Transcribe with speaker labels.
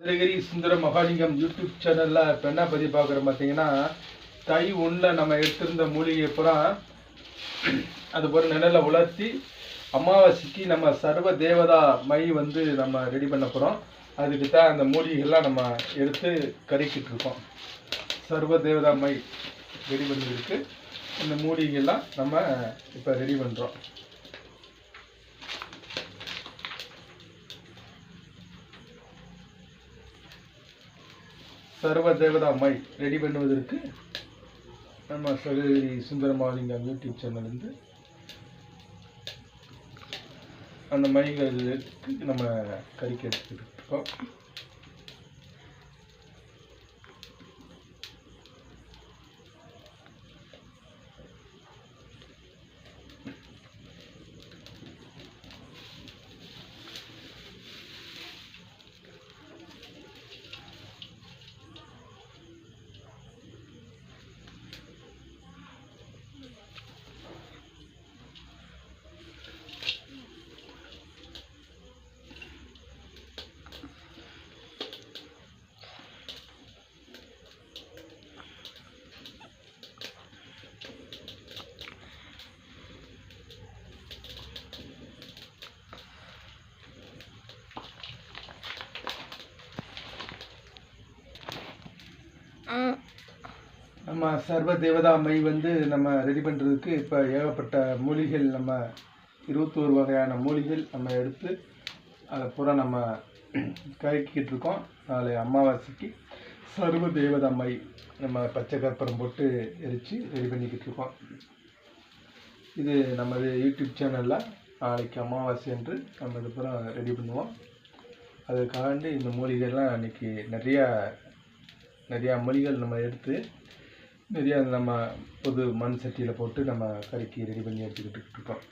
Speaker 1: மதுரகிரி சுந்தர Mahalingam YouTube சேனலில் இப்போ என்ன பதிவு பார்க்குறோம் பார்த்தீங்கன்னா தை ஒன்றில் நம்ம எடுத்திருந்த மூலிகை பூரா அது ஒரு நிழலை உலர்த்தி அமாவாசைக்கு நம்ம சர்வ தேவதா மை வந்து நம்ம ரெடி பண்ண போகிறோம் அதுக்கு தான் அந்த மூலிகைகள்லாம் நம்ம எடுத்து கறிக்கிட்டு இருக்கோம். சர்வ தேவதா மை ரெடி பண்ணிருக்கு இந்த மூலிகைகள்லாம் நம்ம இப்போ ரெடி பண்ணுறோம் சர்வ தேவதா மை ரெடி பண்ணுவதற்கு நம்ம சகோதரி சுந்தரமாலிங்கம் யூடியூப் சேனல்லேருந்து அந்த மைகளுக்கு நம்ம கறிக்க எடுத்துக்கிட்டு இருக்கோம். நம்ம சர்வ தேவதா மை வந்து நம்ம ரெடி பண்ணுறதுக்கு இப்போ ஏகப்பட்ட மூலிகைகள் நம்ம இருபத்தோரு வகையான மூலிகைகள் நம்ம எடுத்து அதை பூரா நம்ம கலக்கிக்கிட்டு இருக்கோம். நாளை அமாவாசைக்கு சர்வ தேவதா மை நம்ம பச்சை கற்பூரம் போட்டு எரித்து ரெடி பண்ணிக்கிட்டு இருக்கோம். இது நமது யூடியூப் சேனலில் நாளைக்கு அமாவாசை என்று நம்ம இது பூரா ரெடி பண்ணுவோம். அதுக்காண்டி இந்த மூலிகைலாம் அன்றைக்கி நிறையா நிறையா மொழிகள் நம்ம எடுத்து நிறையா நம்ம புது மண் சட்டியில் போட்டு நம்ம கறிக்கு ரெடி பண்ணி எடுத்துக்கிட்டு இருக்கோம்.